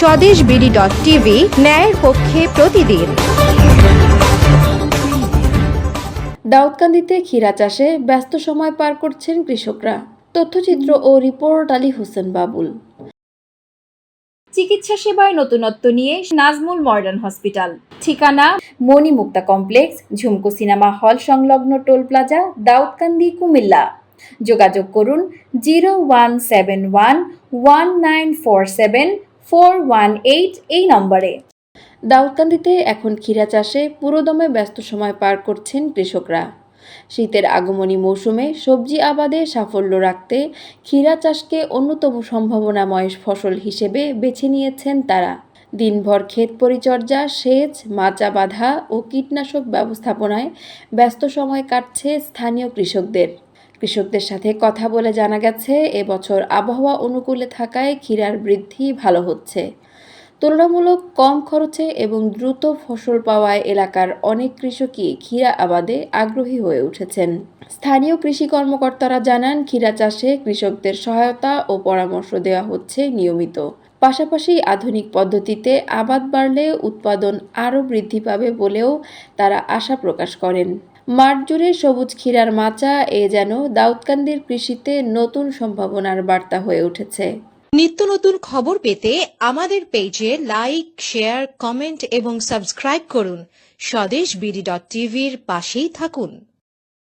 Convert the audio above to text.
স্বদেশ BD dot TV ন্যায়ের পক্ষে প্রতিদিন। দাউদকান্দিতে ক্ষীরা চাষে ব্যস্ত সময় পার করছেন কৃষকরা। তথ্যচিত্র ও রিপোর্ট আলী হোসেন বাবুল। চিকিৎসা সেবায় নতুনত্ব নিয়ে নাজমুল মডার্ন হসপিটাল। ঠিকানা মণিমুক্তা কমপ্লেক্স ঝুমকো সিনেমা হল সংলগ্ন টোল প্লাজা দাউদকান্দি কুমিল্লা। যোগাযোগ করুন zero one seven one one nine four seven four one eight এই নম্বরে। দাউদকান্দিতে এখন ক্ষীরা চাষে পুরোদমে ব্যস্ত সময় পার করছেন কৃষকরা। শীতের আগমনী মৌসুমে সবজি আবাদে সাফল্য রাখতে ক্ষীরা চাষকে অন্যতম সম্ভাবনাময় ফসল হিসেবে বেছে নিয়েছেন তারা। দিনভর ক্ষেত পরিচর্যা, সেচ, মাচা বাঁধা ও কীটনাশক ব্যবস্থাপনায় ব্যস্ত সময় কাটছে স্থানীয় কৃষকদের। কৃষকদের সাথে কথা বলে জানা গেছে, এবছর আবহাওয়া অনুকূলে থাকায় ক্ষীরার বৃদ্ধি ভালো হচ্ছে। তুলনামূলক কম খরচে এবং দ্রুত ফসল পাওয়ায় এলাকার অনেক কৃষকই ক্ষীরা আবাদে আগ্রহী হয়ে উঠেছেন। স্থানীয় কৃষি কর্মকর্তারা জানান, ক্ষীরা চাষে কৃষকদের সহায়তা ও পরামর্শ দেওয়া হচ্ছে নিয়মিত। পাশাপাশি আধুনিক পদ্ধতিতে আবাদ বাড়লে উৎপাদন আরও বৃদ্ধি পাবে বলেও তারা আশা প্রকাশ করেন। মাঠ জুড়ে সবুজ ক্ষীরার মাচা, এ যেন দাউদকান্দির কৃষিতে নতুন সম্ভাবনার বার্তা হয়ে উঠেছে। নিত্য নতুন খবর পেতে আমাদের পেজে লাইক, শেয়ার, কমেন্ট এবং সাবস্ক্রাইব করুন। স্বদেশ বিডি ডট টিভির পাশেই থাকুন।